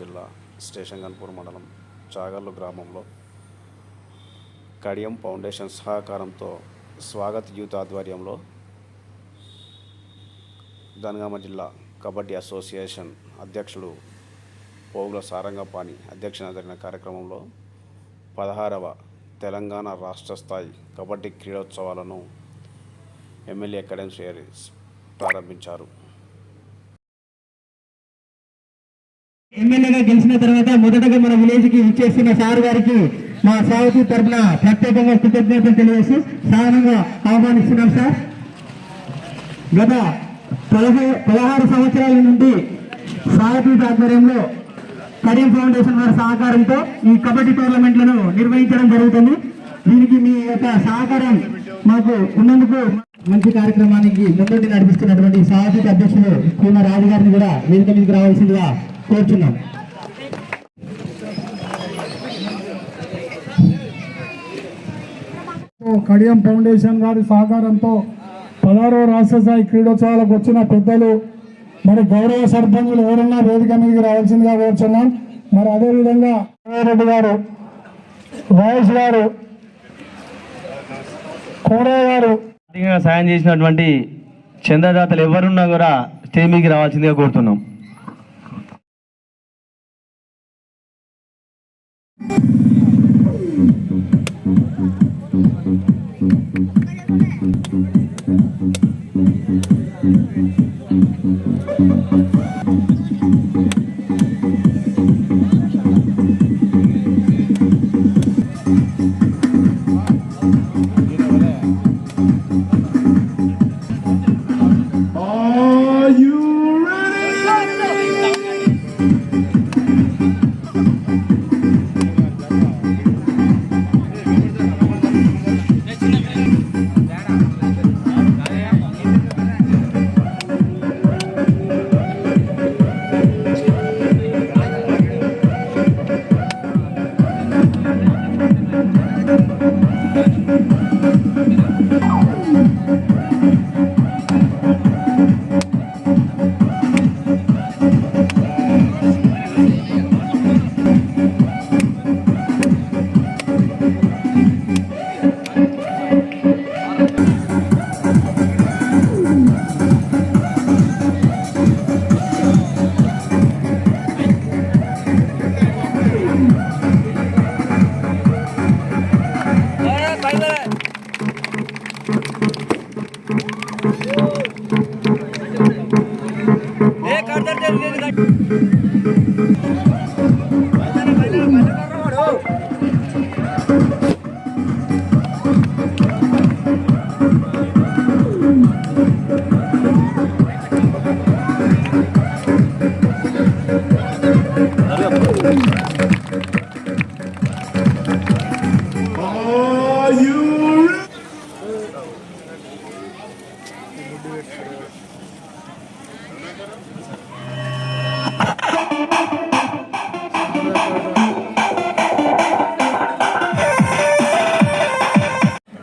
జిల్లా స్టేషన్ గన్పూర్ మండలం చాగర్లు గ్రామంలో కడియం ఫౌండేషన్ సహకారంతో స్వాగత్ యూత్ ఆధ్వర్యంలో జనగామ జిల్లా కబడ్డీ అసోసియేషన్ అధ్యక్షుడు పోగుల సారంగపాణి అధ్యక్షన జరిగిన కార్యక్రమంలో పదహారవ తెలంగాణ రాష్ట్ర స్థాయి కబడ్డీ క్రీడోత్సవాలను ఎమ్మెల్యే కడెం శ్రేయస్ ప్రారంభించారు. ఎమ్మెల్యేగా గెలిచిన తర్వాత మొదటగా మన విలేజ్కి ఇచ్చేసిన సార్ గారికి మా సాగుతీ తరఫున ప్రత్యేకంగా కృతజ్ఞతలు తెలియజేసి సాధారణంగా ఆహ్వానిస్తున్నాం సార్. గత పదహై పదహారు సంవత్సరాల నుండి సాగుతీ ఆధ్వర్యంలో కరీం ఫౌండేషన్ వారి సహకారంతో ఈ కబడ్డీ టోర్నమెంట్లను నిర్వహించడం జరుగుతుంది. దీనికి మీ యొక్క సహకారం మాకు ఉన్నందుకు మంచి కార్యక్రమానికి ముందుండి నడిపిస్తున్నటువంటి సాహిత్య అధ్యక్షులు పీమ రాజు గారిని కూడా వేదిక మీదకి రావాల్సిందిగా కోరుచున్నాం కడియం ఫౌండేషన్ గారి సహకారంతో పదహారవ రాష్ట్ర స్థాయి క్రీడోత్సవాలకు వచ్చిన పెద్దలు మరి గౌరవ సర్పంచులు ఎవరన్నా వేదిక మీదకి రావాల్సిందిగా కోరుచున్నాం. మరి అదేవిధంగా రెడ్డి గారు వాయిస్ గారు కోరయ్య గారు. సాయం చేసినటువంటి చందదాతలు ఎవరున్నా కూడా స్టేజ్ మీదకి రావాల్సిందిగా కోరుతున్నాం. you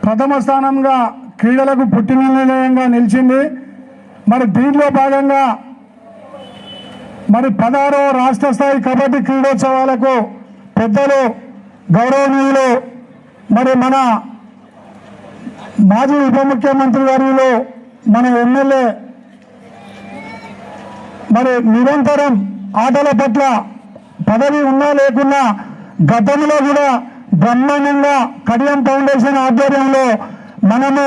ప్రథమ స్థానంగా క్రీడలకు పుట్టిన నిలయంగా నిలిచింది. మరి దీనిలో భాగంగా మరి పదహారో రాష్ట్ర స్థాయి కబడ్డీ క్రీడోత్సవాలకు పెద్దలు గౌరవనీయులు మరి మన మాజీ ఉప ముఖ్యమంత్రి వర్యులు మన ఎమ్మెల్యే మరి నిరంతరం ఆటల పట్ల పదవి ఉన్నా లేకున్నా గతంలో కూడా బ్రహ్మాండంగా కడియం ఫౌండేషన్ ఆధ్వర్యంలో మనము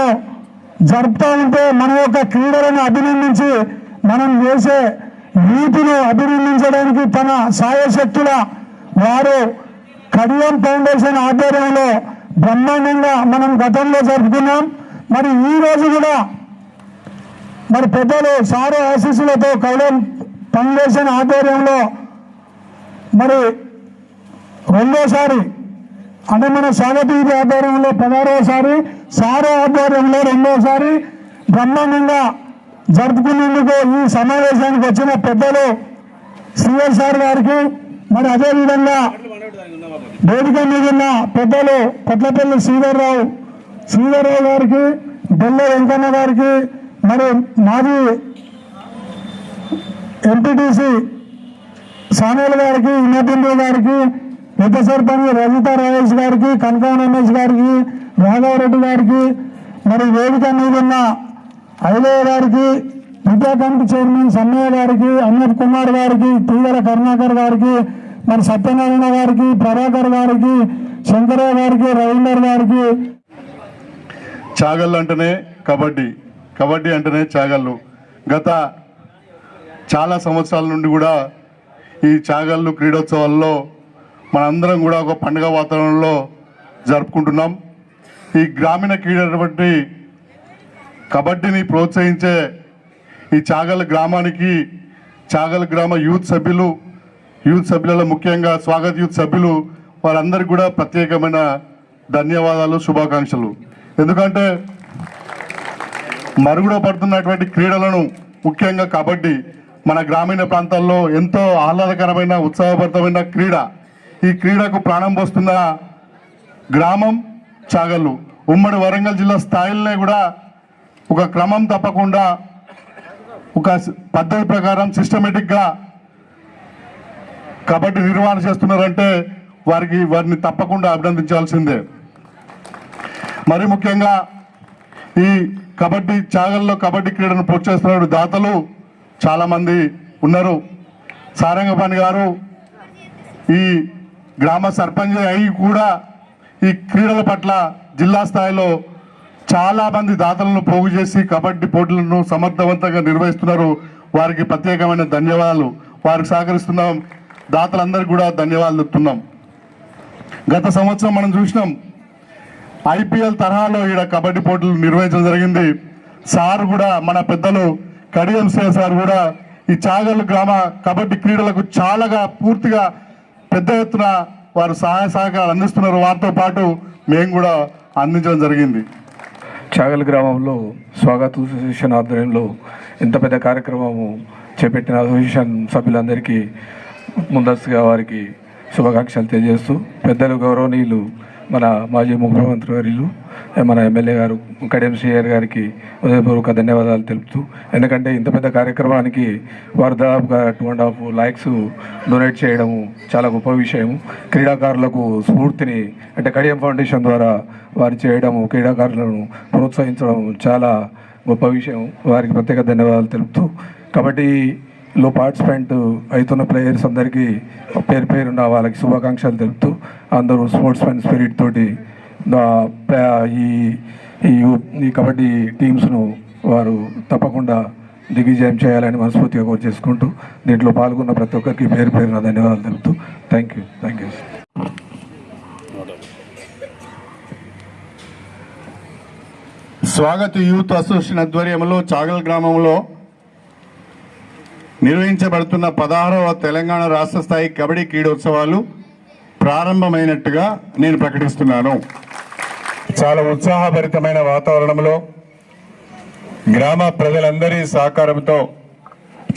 జరుపుతూ ఉంటే మన యొక్క క్రీడలను అభినందించి మనం చేసే రీతిని అభినందించడానికి తన సాయశక్తుల వారు కడియం ఫౌండేషన్ ఆధ్వర్యంలో బ్రహ్మాండంగా మనం గతంలో జరుపుకున్నాం. మరి ఈ రోజు కూడా మరి పెద్దలు సారు ఆశీస్సులతో కడియం ఫౌండేషన్ ఆధ్వర్యంలో మరి రెండోసారి అంటే మన స్వాగతి ఆధ్వర్యంలో పదహారోసారి సారో ఆధ్వర్యంలో రెండోసారి బ్రహ్మాండంగా జరుపుకునేందుకు ఈ సమావేశానికి వచ్చిన పెద్దలు శ్రీఎల్ సార్ గారికి మరి అదేవిధంగా వేదిక మీద ఉన్న పెద్దలు కొట్లపల్లి శ్రీధర్రావు శ్రీధర్రావు గారికి బెల్ల వెంకన్న గారికి మరి మాజీ ఎంపీటీసీ సామేల్ గారికి ఇన్నపిండి గారికి పెద్ద సర్పంచ్ రజిత రాజేష్ గారికి కనకాన రమేష్ గారికి రాఘవరెడ్డి గారికి మరి వేదిక మీద ఉన్న ఐలయ్య గారికి విద్యా కమిటీ చైర్మన్ సన్నయ్య గారికి అమిత్ కుమార్ గారికి తీగల కరుణాకర్ గారికి మరి సత్యనారాయణ గారికి ప్రభాకర్ గారికి శంకరయ్య గారికి రవీందర్ గారికి. చాగళ్ళు అంటేనే కబడ్డీ. కబడ్డీ అంటేనే చాగళ్ళు. గత చాలా సంవత్సరాల నుండి కూడా ఈ చాగళ్ళు క్రీడోత్సవాల్లో మనందరం కూడా ఒక పండుగ వాతావరణంలో జరుపుకుంటున్నాం. ఈ గ్రామీణ క్రీడటువంటి కబడ్డీని ప్రోత్సహించే ఈ చాగల్ గ్రామానికి చాగల్ గ్రామ యూత్ సభ్యులు యూత్ సభ్యులలో ముఖ్యంగా స్వాగత్ యూత్ సభ్యులు వారందరికీ కూడా ప్రత్యేకమైన ధన్యవాదాలు శుభాకాంక్షలు. ఎందుకంటే మరుగుడ పడుతున్నటువంటి క్రీడలను ముఖ్యంగా కబడ్డీ మన గ్రామీణ ప్రాంతాల్లో ఎంతో ఆహ్లాదకరమైన ఉత్సాహభరితమైన క్రీడ. ఈ క్రీడకు ప్రాణం పోస్తున్న గ్రామం చాగల్లు. ఉమ్మడి వరంగల్ జిల్లా స్థాయిలోనే కూడా ఒక క్రమం తప్పకుండా ఒక పద్ధతి ప్రకారం సిస్టమేటిక్గా కబడ్డీ నిర్వహణ చేస్తున్నారంటే వారికి వారిని తప్పకుండా అభినందించాల్సిందే. మరి ముఖ్యంగా ఈ కబడ్డీ చాగల్లో కబడ్డీ క్రీడను ప్రోత్సహిస్తున్న దాతలు. చాలామంది ఉన్నారు. సారంగపాణి గారు ఈ గ్రామ సర్పంచ్ అయి కూడా ఈ క్రీడల పట్ల జిల్లా స్థాయిలో చాలామంది దాతలను పోగు చేసి కబడ్డీ పోటీలను సమర్థవంతంగా నిర్వహిస్తున్నారు. వారికి ప్రత్యేకమైన ధన్యవాదాలు. వారికి సహకరిస్తున్నాం. దాతలందరికీ కూడా ధన్యవాదాలు చెప్తున్నాం. గత సంవత్సరం మనం చూసినాం. ఐపీఎల్ తరహాలో ఈడ కబడ్డీ పోటీలు నిర్వహించడం జరిగింది. సార్ కూడా మన పెద్దలు కడియం సే సార్ కూడా ఈ చాగల్ గ్రామ కబడ్డీ క్రీడలకు చాలాగా పూర్తిగా పెద్ద ఎత్తున వారు సహాయ సహకారాలు అందిస్తున్నారు. వారితో పాటు మేము కూడా అందించడం జరిగింది. చాగల్ గ్రామంలో స్వాగత్ అసోసియేషన్ ఆధ్వర్యంలో ఇంత పెద్ద కార్యక్రమము చేపట్టిన అసోసియేషన్ సభ్యులందరికీ ముందస్తుగా వారికి శుభాకాంక్షలు తెలియజేస్తూ పెద్దలు గౌరవనీయులు మన మాజీ ముఖ్యమంత్రి వర్యులు మన ఎమ్మెల్యే గారు కడియం శ్రీయర్ గారికి హృదయపూర్వక ధన్యవాదాలు తెలుపుతూ ఎందుకంటే ఇంత పెద్ద కార్యక్రమానికి వారు దాదాపుగా two and half lakhs donate చేయడము చాలా గొప్ప విషయం క్రీడాకారులకు స్ఫూర్తిని అంటే కడియం ఫౌండేషన్ ద్వారా వారు చేయడము క్రీడాకారులను ప్రోత్సహించడం చాలా గొప్ప విషయం వారికి ప్రత్యేక ధన్యవాదాలు తెలుపుతూ లో పార్టిసిపెంట్ అవుతున్న ప్లేయర్స్ అందరికీ పేరు పేరున్న వాళ్ళకి శుభాకాంక్షలు తెలుపుతూ అందరూ స్పోర్ట్స్ మ్యాన్ స్పిరిట్ తోటి ఈ ఈ కబడ్డీ టీమ్స్ను వారు తప్పకుండా దిగ్విజయం చేయాలని మనస్ఫూర్తిగా కోరు చేసుకుంటూ దీంట్లో పాల్గొన్న ప్రతి ఒక్కరికి పేరు పేరున ధన్యవాదాలు తెలుపుతూ thank you thank you Swagat youth association ఆధ్వర్యంలో చాగల్ గ్రామంలో నిర్వహించబడుతున్న పదహారవ తెలంగాణ రాష్ట్ర స్థాయి కబడ్డీ క్రీడోత్సవాలు ప్రారంభమైనట్టుగా నేను ప్రకటిస్తున్నాను. చాలా ఉత్సాహభరితమైన వాతావరణంలో గ్రామ ప్రజలందరి సహకారంతో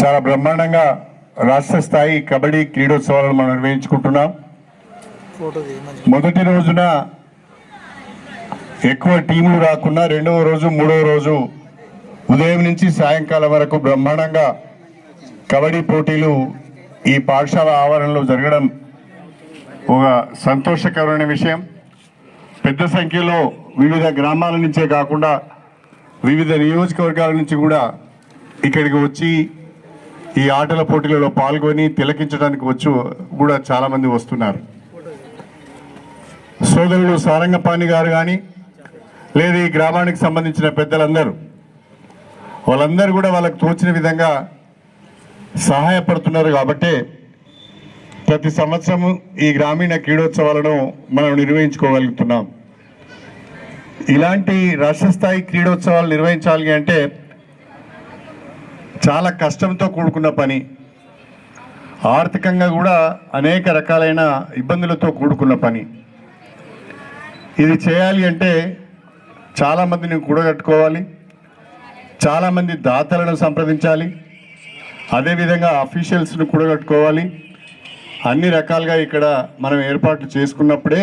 చాలా బ్రహ్మాండంగా రాష్ట్ర స్థాయి కబడ్డీ క్రీడోత్సవాలను మనం నిర్వహించుకుంటున్నాం. మొదటి రోజున ఎక్కువ టీములు రాకున్నా రెండవ రోజు మూడవ రోజు ఉదయం నుంచి సాయంకాలం వరకు బ్రహ్మాండంగా కబడ్డీ పోటీలు ఈ పాఠశాల ఆవరణలో జరగడం ఒక సంతోషకరమైన విషయం. పెద్ద సంఖ్యలో వివిధ గ్రామాల నుంచే కాకుండా వివిధ నియోజకవర్గాల నుంచి కూడా ఇక్కడికి వచ్చి ఈ ఆటల పోటీలలో పాల్గొని తిలకించడానికి వచ్చి కూడా చాలామంది వస్తున్నారు. సోదరులు సారంగపాణి గారు కానీ లేదా ఈ గ్రామానికి సంబంధించిన పెద్దలందరూ వాళ్ళందరూ కూడా వాళ్ళకు తోచిన విధంగా సహాయపడుతున్నారు కాబట్టే ప్రతి సంవత్సరం ఈ గ్రామీణ క్రీడోత్సవాలను మనం నిర్వహించుకోగలుగుతున్నాం. ఇలాంటి రాష్ట్ర స్థాయి క్రీడోత్సవాలు నిర్వహించాలి అంటే చాలా కష్టంతో కూడుకున్న పని. ఆర్థికంగా కూడా అనేక రకాలైన ఇబ్బందులతో కూడుకున్న పని. ఇది చేయాలి అంటే చాలామందిని కూడగట్టుకోవాలి. చాలామంది దాతలను సంప్రదించాలి. అదేవిధంగా అఫీషియల్స్ను కూడగట్టుకోవాలి. అన్ని రకాలుగా ఇక్కడ మనం ఏర్పాట్లు చేసుకున్నప్పుడే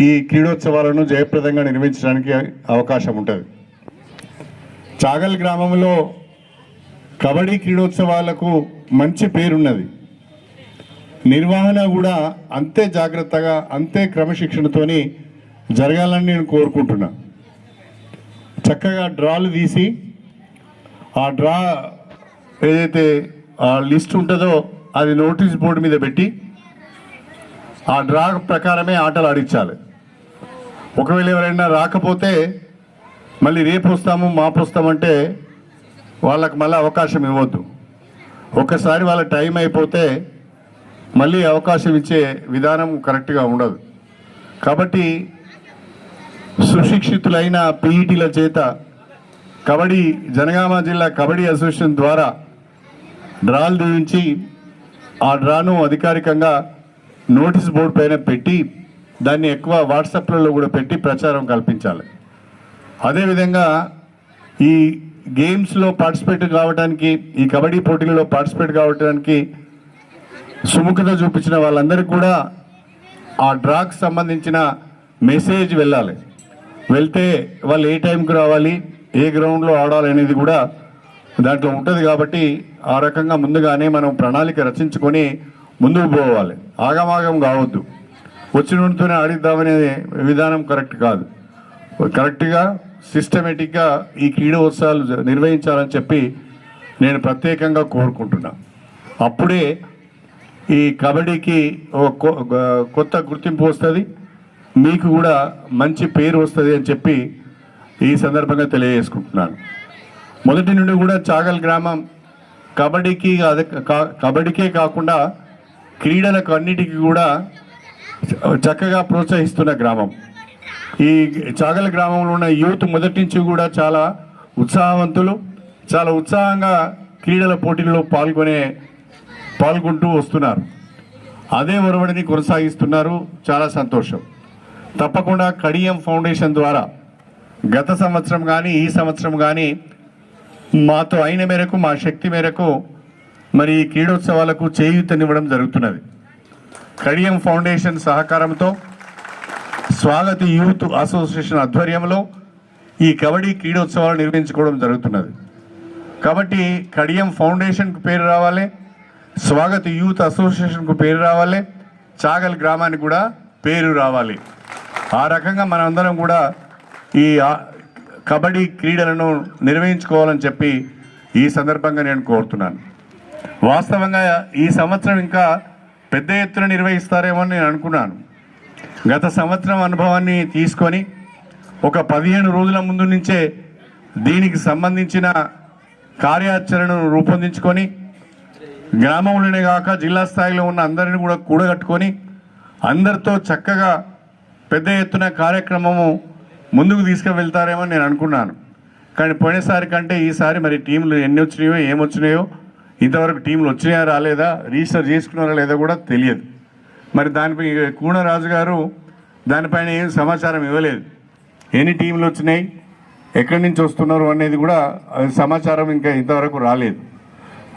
ఈ క్రీడోత్సవాలను జయప్రదంగా నిర్వహించడానికి అవకాశం ఉంటుంది. చాగల్ గ్రామంలో కబడ్డీ క్రీడోత్సవాలకు మంచి పేరున్నది. నిర్వహణ కూడా అంతే జాగ్రత్తగా అంతే క్రమశిక్షణతోని జరగాలని నేను కోరుకుంటున్నా. చక్కగా డ్రాలు తీసి ఆ డ్రా ఏదైతే ఆ లిస్ట్ ఉంటుందో అది నోటీస్ బోర్డు మీద పెట్టి ఆ డ్రా ప్రకారమే ఆటలు ఆడించాలి. ఒకవేళ ఎవరైనా రాకపోతే మళ్ళీ రేపు వస్తాము మాపు వస్తామంటే వాళ్ళకి మళ్ళీ అవకాశం ఇవ్వద్దు. ఒకసారి వాళ్ళ టైం అయిపోతే మళ్ళీ అవకాశం ఇచ్చే విధానం కరెక్ట్గా ఉండదు. కాబట్టి సుశిక్షితులైన పీఈటీల చేత కబడ్డీ జనగామ జిల్లా కబడ్డీ అసోసియేషన్ ద్వారా డ్రాలు నుంచి ఆ డ్రాను అధికారికంగా నోటీస్ బోర్డు పైన పెట్టి దాన్ని ఎక్కువ వాట్సాప్లలో కూడా పెట్టి ప్రచారం కల్పించాలి. అదేవిధంగా ఈ గేమ్స్లో పార్టిసిపేట్ కావడానికి ఈ కబడ్డీ పోటీల్లో పార్టిసిపేట్ కావడానికి సుముఖత చూపించిన వాళ్ళందరికీ కూడా ఆ డ్రాకి సంబంధించిన మెసేజ్ వెళ్ళాలి. వెళ్తే వాళ్ళు ఏ టైంకి రావాలి ఏ గ్రౌండ్లో ఆడాలి అనేది కూడా దాంట్లో ఉంటుంది కాబట్టి ఆ రకంగా ముందుగానే మనం ప్రణాళిక రచించుకొని ముందుకు పోవాలి. ఆగమాగం కావద్దు. వచ్చినతోనే ఆడిద్దామనే విధానం కరెక్ట్ కాదు. కరెక్ట్గా సిస్టమేటిక్గా ఈ క్రీడోత్సవాలు నిర్వహించాలని చెప్పి నేను ప్రత్యేకంగా కోరుకుంటున్నా. అప్పుడే ఈ కబడ్డీకి ఒక కొ- కొత్త గుర్తింపు వస్తుంది. మీకు కూడా మంచి పేరు వస్తుంది అని చెప్పి ఈ సందర్భంగా తెలియజేసుకుంటున్నాను. మొదటి నుండి కూడా చాగల్ గ్రామం కబడ్డీకి అదే కబడ్డీకే కాకుండా క్రీడలకు అన్నిటికీ కూడా చక్కగా ప్రోత్సహిస్తున్న గ్రామం. ఈ చాగల గ్రామంలో ఉన్న యూత్ మొదటి నుంచి కూడా చాలా ఉత్సాహవంతులు చాలా ఉత్సాహంగా క్రీడల పోటీల్లో పాల్గొనే పాల్గొంటూ వస్తున్నారు. అదే ఒరవడిని కొనసాగిస్తున్నారు చాలా సంతోషం. తప్పకుండా కడియం ఫౌండేషన్ ద్వారా గత సంవత్సరం కానీ ఈ సంవత్సరం కానీ మాతో అయిన మేరకు మా శక్తి మేరకు మరి ఈ క్రీడోత్సవాలకు చేయూతనివ్వడం జరుగుతున్నది. కడియం ఫౌండేషన్ సహకారంతో స్వాగతి యూత్ అసోసియేషన్ ఆధ్వర్యంలో ఈ కబడ్డీ క్రీడోత్సవాలు నిర్వహించుకోవడం జరుగుతున్నది. కాబట్టి కడియం ఫౌండేషన్కు పేరు రావాలి స్వాగత్ యూత్ అసోసియేషన్కు పేరు రావాలి చాగల్ గ్రామానికి కూడా పేరు రావాలి. ఆ రకంగా మనందరం కూడా ఈ కబడ్డీ క్రీడలను నిర్వహించుకోవాలని చెప్పి ఈ సందర్భంగా నేను కోరుతున్నాను. వాస్తవంగా ఈ సంవత్సరం ఇంకా పెద్ద ఎత్తున నిర్వహిస్తారేమో అని నేను అనుకున్నాను. గత సంవత్సరం అనుభవాన్ని తీసుకొని ఒక పదిహేను రోజుల ముందు నుంచే దీనికి సంబంధించిన కార్యాచరణను రూపొందించుకొని గ్రామంలోనే కాక జిల్లా స్థాయిలో ఉన్న అందరిని కూడా కూడగట్టుకొని అందరితో చక్కగా పెద్ద ఎత్తున కార్యక్రమము ముందుకు తీసుకువెళ్తారేమో నేను అనుకున్నాను. కానీ పోయినసారి కంటే ఈసారి మరి టీంలు ఎన్ని వచ్చినాయో ఏమొచ్చినాయో ఇంతవరకు టీంలు వచ్చినాయా రాలేదా రిజిస్టర్ చేసుకున్నారా లేదా కూడా తెలియదు. మరి దానిపై కూనరాజు గారు దానిపైన ఏం సమాచారం ఇవ్వలేదు. ఎన్ని టీంలు వచ్చినాయి ఎక్కడి నుంచి వస్తున్నారు అనేది కూడా సమాచారం ఇంకా ఇంతవరకు రాలేదు.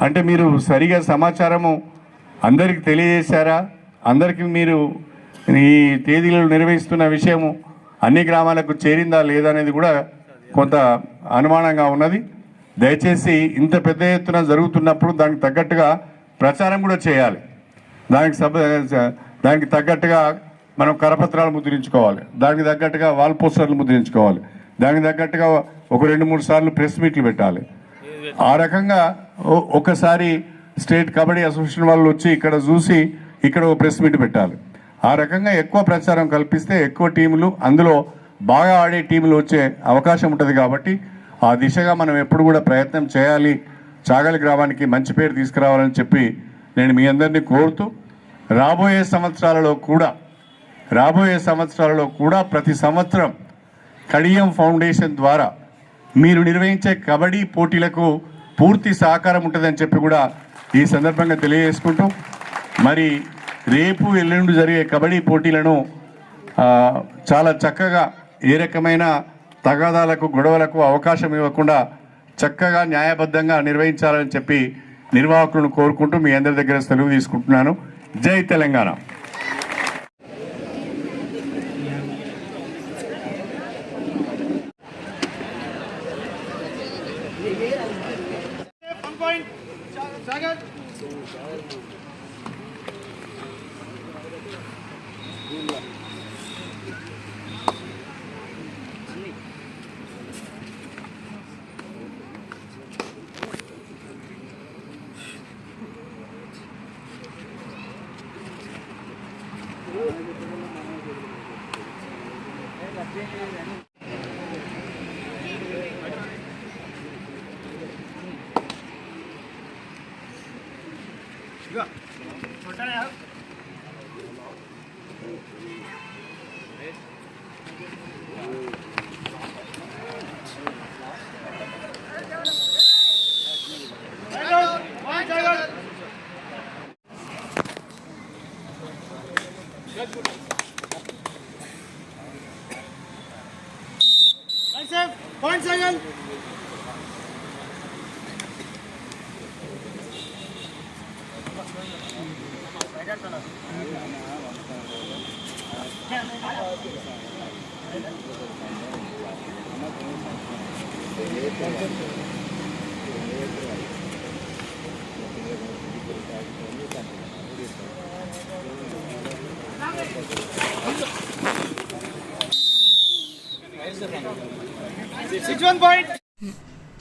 అంటే మీరు సరిగా సమాచారము అందరికి తెలియజేశారా? అందరికీ మీరు ఈ తేదీలు నిర్వహిస్తున్న విషయము అన్ని గ్రామాలకు చేరిందా లేదా అనేది కూడా కొంత అనుమానంగా ఉన్నది. దయచేసి ఇంత పెద్ద ఎత్తున జరుగుతున్నప్పుడు దానికి తగ్గట్టుగా ప్రచారం కూడా చేయాలి. దానికి సభ దానికి తగ్గట్టుగా మనం కరపత్రాలు ముద్రించుకోవాలి. దానికి తగ్గట్టుగా వాల్ పోస్టర్లు ముద్రించుకోవాలి. దానికి తగ్గట్టుగా ఒక రెండు మూడు సార్లు ప్రెస్ మీట్లు పెట్టాలి. ఆ రకంగా ఒకసారి స్టేట్ కబడ్డీ అసోసియేషన్ వాళ్ళు వచ్చి ఇక్కడ చూసి ఇక్కడ ఒక ప్రెస్ మీట్ పెట్టాలి. ఆ రకంగా ఎక్కువ ప్రచారం కల్పిస్తే ఎక్కువ టీములు అందులో బాగా ఆడే టీములు వచ్చే అవకాశం ఉంటుంది కాబట్టి ఆ దిశగా మనం ఎప్పుడు కూడా ప్రయత్నం చేయాలి. చాగలి గ్రామానికి మంచి పేరు తీసుకురావాలని చెప్పి నేను మీ అందరినీ కోరుతూ రాబోయే సంవత్సరాలలో కూడా రాబోయే సంవత్సరాలలో కూడా ప్రతి సంవత్సరం కడియం ఫౌండేషన్ ద్వారా మీరు నిర్వహించే కబడ్డీ పోటీలకు పూర్తి సహకారం ఉంటుందని చెప్పి కూడా ఈ సందర్భంగా తెలియజేసుకుంటూ మరి రేపు ఎల్లుండి జరిగే కబడ్డీ పోటీలను చాలా చక్కగా ఏ రకమైన తగాదాలకు గొడవలకు అవకాశం ఇవ్వకుండా చక్కగా న్యాయబద్ధంగా నిర్వహించాలని చెప్పి నిర్వాహకులను కోరుకుంటూ మీ అందరి దగ్గర సెలవు తీసుకుంటున్నాను. జై తెలంగాణ.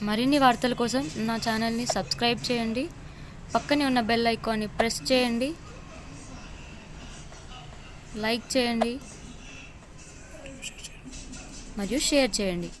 మరిన్ని వార్తల కోసం నా ఛానల్ని సబ్స్క్రైబ్ చేయండి. పక్కనే ఉన్న బెల్ ఐకాన్ని ప్రెస్ చేయండి. లైక్ చేయండి. మరియు షేర్ చేయండి.